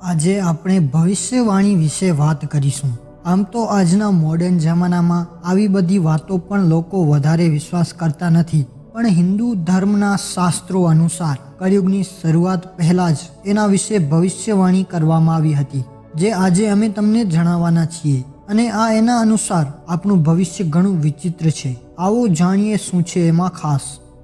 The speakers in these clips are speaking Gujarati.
આજે આપણે ભવિષ્યવાણી વિશે વાત કરીશું. આમ તો આજના મોડર્ન જમાનામાં આવી બધી વાતો પણ લોકો વધારે વિશ્વાસ કરતા નથી. પણ હિન્દુ ધર્મના શાસ્ત્રો અનુસાર કળિયુગની શરૂઆત પહેલા જ એના વિશે ભવિષ્યવાણી કરવામાં આવી હતી, જે આજે અમે તમને જણાવવાના છીએ. અને આ એના અનુસાર આપણું ભવિષ્ય ઘણું વિચિત્ર છે. આવો જાણીએ શું છે એમાં ખાસ.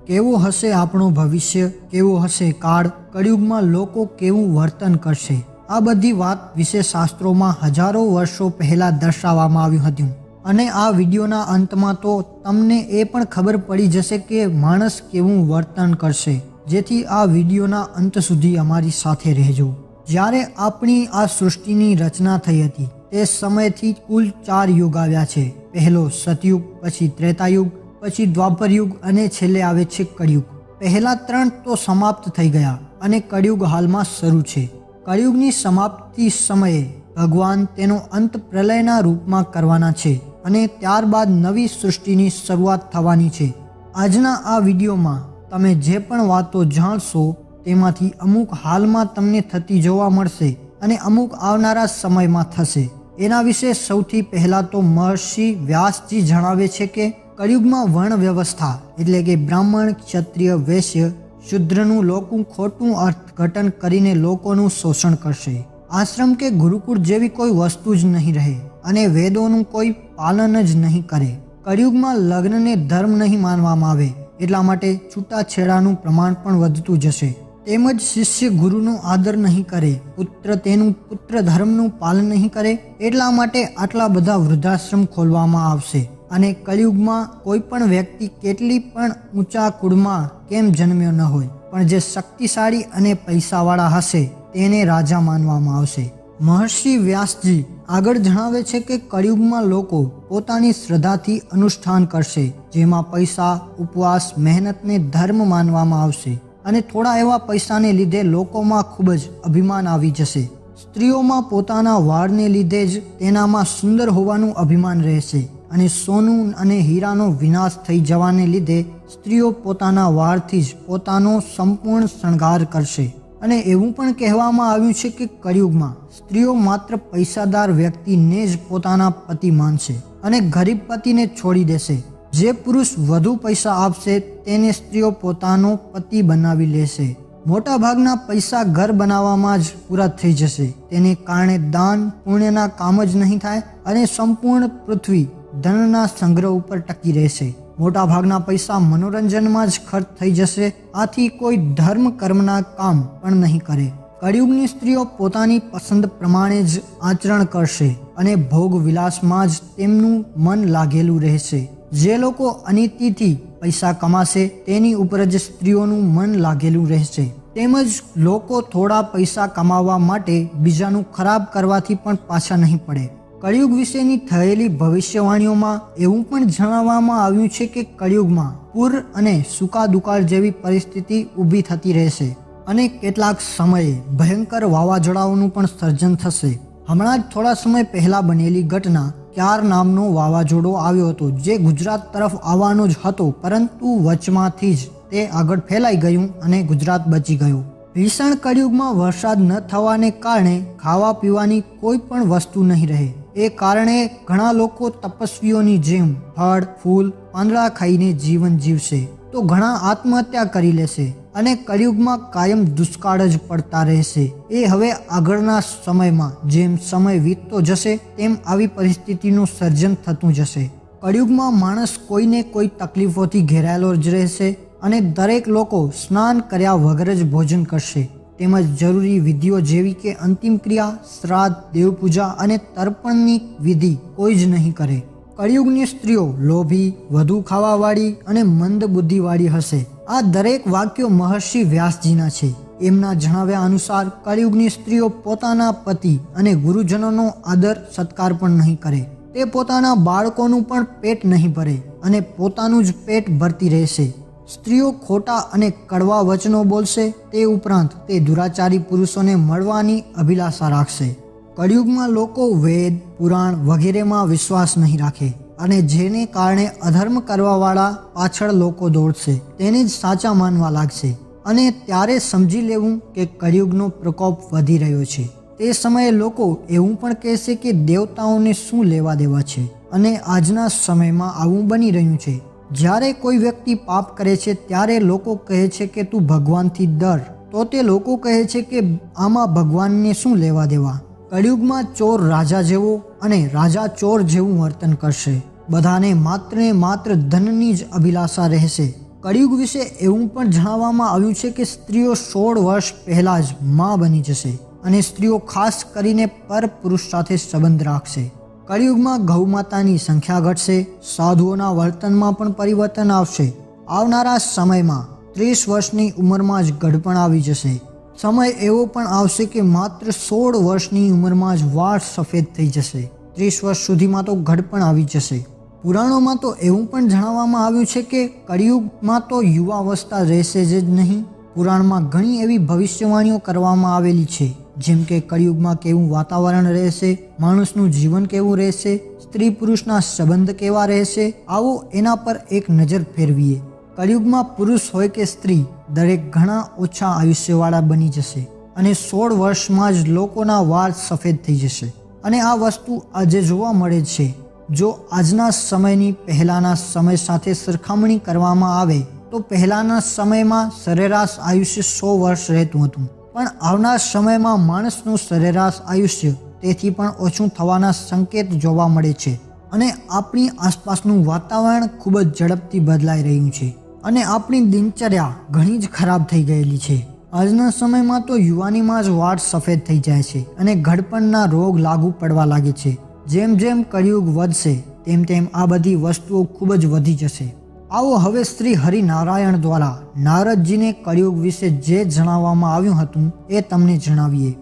કેવું હશે આપણું ભવિષ્ય? કેવું હશે કાળ? કળિયુગમાં લોકો કેવું વર્તન કરશે? આ બધી વાત વિશે શાસ્ત્રોમાં હજારો વર્ષો પહેલા દર્શાવવામાં આવ્યું હતું. અને આ વિડીયોના અંતમાં તો તમને એ પણ ખબર પડી જશે કે માણસ કેવું વર્તન કરશે. જેથી આ વિડીયોના અંત સુધી અમારી સાથે રહેજો. જ્યારે આપણી આ સૃષ્ટિની રચના થઈ હતી, તે સમયથી કુલ ચાર યુગ આવ્યા છે. પહેલો સતયુગ, પછી ત્રેતાયુગ, પછી દ્વાપર યુગ અને છેલ્લે આવે છે કળિયુગ. પહેલા ત્રણ તો સમાપ્ત થઈ ગયા અને કળિયુગ હાલમાં શરૂ છે. કળિયુગની સમાપ્તિ સમયે ભગવાન તેનો અંત પ્રલયના રૂપમાં કરવાના છે અને ત્યારબાદ નવી સૃષ્ટિની શરૂઆત થવાની છે. આજના આ વિડીયોમાં તમે જે પણ વાતો જાણશો તેમાંથી અમુક હાલમાં તમને થતી જોવા મળશે અને અમુક આવનારા સમયમાં થશે. એના વિશે સૌથી પહેલાં તો મહર્ષિ વ્યાસજી જણાવે છે કે કળિયુગમાં વર્ણ વ્યવસ્થા એટલે કે બ્રાહ્મણ, ક્ષત્રિય, વૈશ્ય શુદ્રનું લોકોનું ખોટું અર્થઘટન કરીને લોકોનું શોષણ કરશે. આશ્રમ કે ગુરુકુળ જેવી કોઈ વસ્તુ જ નહીં રહે અને વેદોનું કોઈ પાલન જ નહીં કરે. કળિયુગમાં લગ્નને ધર્મ નહીં માનવામાં આવે, એટલા માટે છૂટાછેડાનું પ્રમાણ પણ વધતું જશે. તેમજ શિષ્ય ગુરુનો આદર નહીં કરે, પુત્ર તેનું પુત્ર ધર્મનું પાલન નહીં કરે, એટલા માટે આટલા બધા વૃદ્ધાશ્રમ ખોલવામાં આવશે. અને કળિયુગમાં કોઈ પણ વ્યક્તિ કેટલી પણ ઊંચા કુળમાં કેમ જન્મ્યો ન હોય, પણ જે શક્તિશાળી અને પૈસાવાળા હશે તેને રાજા માનવામાં આવશે. મહર્ષિ વ્યાસજી આગળ જણાવે છે કે કળિયુગમાં લોકો પોતાની શ્રદ્ધાથી અનુષ્ઠાન કરશે, જેમાં પૈસા, ઉપવાસ, મહેનતને ધર્મ માનવામાં આવશે અને થોડા એવા પૈસાને લીધે લોકોમાં ખૂબ જ અભિમાન આવી જશે. સ્ત્રીઓમાં પોતાના વાળને લીધે જ તેનામાં સુંદર હોવાનું અભિમાન રહેશે. અને સોનું અને હીરાનો વિનાશ થઈ જવાને લીધે સ્ત્રીઓ પોતાના વારથી જ પોતાનો સંપૂર્ણ શણગાર કરશે. અને એવું પણ કહેવામાં આવ્યું છે કે કળિયુગમાં સ્ત્રીઓ માત્ર પૈસાદાર વ્યક્તિને જ પોતાના પતિ માનશે અને ગરીબ પતિને છોડી દેશે. જે પુરુષ વધુ પૈસા આપશે તેને સ્ત્રીઓ પોતાનો પતિ બનાવી લેશે. મોટા ભાગના પૈસા ઘર બનાવવામાં જ પૂરા થઈ જશે. તેને કારણે દાન પુણ્યના કામ જ નહીં થાય અને સંપૂર્ણ પૃથ્વી ધનના સંગ્રહ ઉપર ટકી રહેશે. મોટા ભાગના પૈસા મનોરંજનમાં જ ખર્ચ થઈ જશે. આથી કોઈ ધર્મ કર્મના કામ પણ નહીં કરે. કળિયુગની સ્ત્રીઓ પોતાની પસંદ પ્રમાણે જ આચરણ કરશે અને ભોગ વિલાસમાં જ તેમનું મન લાગેલું રહેશે. જે લોકો અનિતિથી પૈસા કમાશે, તેની ઉપર જ સ્ત્રીઓનું મન લાગેલું રહેશે. તેમજ લોકો થોડા પૈસા કમાવા માટે બીજાનું ખરાબ કરવાથી પણ પાછા નહીં પડે. કળિયુગ વિશેની થયેલી ભવિષ્યવાણીઓમાં એવું પણ જણાવવામાં આવ્યું છે કે કળિયુગમાં પૂર અને સુકા દુકાળ જેવી પરિસ્થિતિ ઊભી થતી રહેશે અને કેટલાક સમયે ભયંકર વાવાઝોડાઓનું પણ સર્જન થશે. હમણાં જ થોડા સમય પહેલા બનેલી ઘટના ક્યાર નામનો વાવાઝોડો આવ્યો હતો જે ગુજરાત તરફ આવવાનો જ હતો, પરંતુ વચમાંથી જ તે આગળ ફેલાઈ ગયું અને ગુજરાત બચી ગયું. ભીષણ કળિયુગમાં વરસાદ ન થવાને કારણે ખાવા પીવાની કોઈ પણ વસ્તુ નહીં રહે. એ કારણે ઘણા લોકો તપસ્વીઓની જેમ ફળ, ફૂલ, પાંદડા ખાઈને જીવન જીવશે. તો ઘણા આત્મહત્યા કરી લેશે અને કળિયુગમાં કાયમ દુષ્કાળ જ પડતા રહેશે. એ હવે આગળના સમયમાં જેમ સમય વીતતો જશે, તેમ આવી પરિસ્થિતિનું સર્જન થતું જશે. કળિયુગમાં માણસ કોઈને કોઈ તકલીફોથી ઘેરાયેલો જ રહેશે અને દરેક લોકો સ્નાન કર્યા વગર જ ભોજન કરશે. તેમજ જરૂરી વિધિઓ જેવી કે અંતિમ ક્રિયા, શ્રાદ્ધ, દેવપૂજા અને તર્પણની વિધિ કોઈ જ નહીં કરે. કળિયુગની સ્ત્રીઓ લોભી, વધુ ખાવાવાળી અને મંદ બુદ્ધિવાળી હશે. આ દરેક વાક્યો મહર્ષિ વ્યાસજીના છે. એમના જણાવ્યા અનુસાર કળિયુગની સ્ત્રીઓ પોતાના પતિ અને ગુરુજનોનો આદર, સત્કાર પણ નહીં કરે. તે પોતાના બાળકોનું પણ પેટ નહીં ભરે અને પોતાનું જ પેટ ભરતી રહેશે. સ્ત્રીઓ ખોટા અને કડવા વચનો બોલશે, તે ઉપરાંત તે દુરાચારી પુરુષોને મળવાની અભિલાષા રાખશે. કળિયુગમાં લોકો વેદ, પુરાણ વગેરેમાં વિશ્વાસ નહીં રાખે અને જેને કારણે અધર્મ કરવાવાળા પાછળ લોકો દોડશે, તેને જ સાચા માનવા લાગશે. અને ત્યારે સમજી લેવું કે કળિયુગનો પ્રકોપ વધી રહ્યો છે. તે સમયે લોકો એવું પણ કહેશે કે દેવતાઓને શું લેવા દેવા છે અને આજના સમયમાં આવું બની રહ્યું છે. જ્યારે કોઈ વ્યક્તિ પાપ કરે છે, ત્યારે લોકો કહે છે કે તું ભગવાનથી ડર. તો તે લોકો કહે છે કે આમાં ભગવાનને શું લેવા દેવા? કળિયુગમાં ચોર રાજા જેવો અને રાજા ચોર જેવું વર્તન કરશે. બધાને માત્ર ને માત્ર ધનની જ અભિલાષા રહેશે. કળિયુગ વિશે એવું પણ જણાવવામાં આવ્યું છે કે સ્ત્રીઓ સોળ વર્ષ પહેલા જ માં બની જશે અને સ્ત્રીઓ ખાસ કરીને પર પુરુષ સાથે સંબંધ રાખશે. કળિયુગમાં ગૌ માતાની સંખ્યા ઘટશે, સાધુઓના વર્તનમાં પણ પરિવર્તન આવશે. આવનારા સમયમાં ત્રીસ વર્ષની ઉંમરમાં જ ગઢપણ આવી જશે. સમય એવો પણ આવશે કે માત્ર સોળ વર્ષની ઉંમરમાં જ વાળ સફેદ થઈ જશે. ત્રીસ વર્ષ સુધીમાં તો ગઢપણ આવી જશે. પુરાણોમાં તો એવું પણ જણાવવામાં આવ્યું છે કે કળિયુગમાં તો યુવાવસ્થા રહેશે જ નહીં. પુરાણમાં ઘણી એવી ભવિષ્યવાણીઓ કરવામાં આવેલી છે. જેમ કે કળિયુગમાં કેવું વાતાવરણ રહેશે, માણસનું જીવન કેવું રહેશે, સ્ત્રી પુરુષના સંબંધ કેવા રહેશે, આવો એના પર એક નજર ફેરવીએ. કળિયુગમાં પુરુષ હોય કે સ્ત્રી, દરેક ઘણા ઓછા આયુષ્યવાળા બની જશે અને સોળ વર્ષમાં જ લોકોના વાળ સફેદ થઈ જશે. અને આ વસ્તુ આજે જોવા મળે છે. જો આજના સમયની પહેલાના સમય સાથે સરખામણી કરવામાં આવે, તો પહેલાના સમયમાં સરેરાશ આયુષ્ય સો વર્ષ રહેતું હતું. પણ આવનાર સમયમાં માણસનું સરેરાશ આયુષ્ય તેથી પણ ઓછું થવાના સંકેત જોવા મળે છે અને આપણી આસપાસનું વાતાવરણ ખૂબ જ ઝડપથી બદલાઈ રહ્યું છે અને આપણી દિનચર્યા ઘણી જ ખરાબ થઈ ગયેલી છે. આજના સમયમાં તો યુવાનીમાં જ વાળ સફેદ થઈ જાય છે અને ઘડપણના રોગ લાગુ પડવા લાગે છે. જેમ જેમ કળિયુગ વધશે, તેમ તેમ આ બધી વસ્તુઓ ખૂબ જ વધી જશે. આવો હવે શ્રી હરિનારાયણ દ્વારા નારદજીને કળિયુગ વિશે જે જણાવવામાં આવ્યું હતું એ તમને જણાવીએ.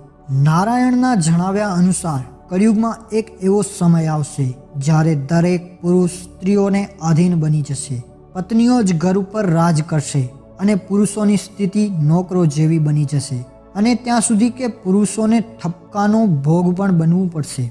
નારાયણના જણાવ્યા અનુસાર કળિયુગમાં એક એવો સમય આવશે જ્યારે દરેક પુરુષ સ્ત્રીઓને આધીન બની જશે. પત્નીઓ જ ઘર ઉપર રાજ કરશે અને પુરુષોની સ્થિતિ નોકરો જેવી બની જશે અને ત્યાં સુધી કે પુરુષોને ઠપકાનો ભોગ પણ બનવું પડશે.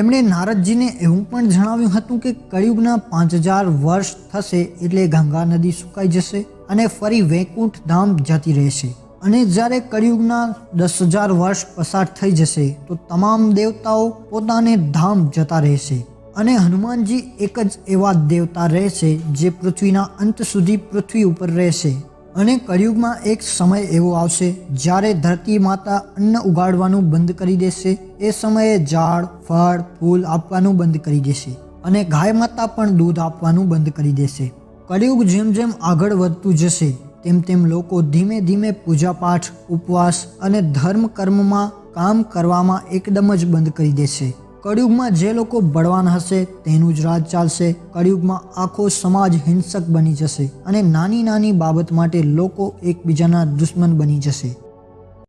એમણે નારદજીને એવું પણ જણાવ્યું હતું કે કળિયુગના પાંચ હજાર વર્ષ થશે એટલે ગંગા નદી સુકાઈ જશે અને ફરી વૈકુંઠ ધામ જતી રહેશે. અને જ્યારે કળિયુગના દસ હજાર વર્ષ પસાર થઈ જશે, તો તમામ દેવતાઓ પોતાને ધામ જતા રહેશે અને હનુમાનજી એક જ એવા દેવતા રહેશે જે પૃથ્વીના અંત સુધી પૃથ્વી ઉપર રહેશે. અને કળિયુગમાં એક સમય એવો આવશે જ્યારે ધરતી માતા અન્ન ઉગાડવાનું બંધ કરી દેશે. એ સમયે ઝાડ, ફળ, ફૂલ આપવાનું બંધ કરી દેશે અને ગાય માતા પણ દૂધ આપવાનું બંધ કરી દેશે. કળિયુગ જેમ જેમ આગળ વધતું જશે, તેમ તેમ લોકો ધીમે ધીમે પૂજાપાઠ, ઉપવાસ અને ધર્મ કર્મમાં કામ કરવામાં એકદમ જ બંધ કરી દેશે. કળિયુગમાં જે લોકો બળવાન હશે, તેનું જ રાજ ચાલશે. કળિયુગમાં આખો સમાજ હિંસક બની જશે અને નાની નાની બાબત માટે લોકો એકબીજાના દુશ્મન બની જશે.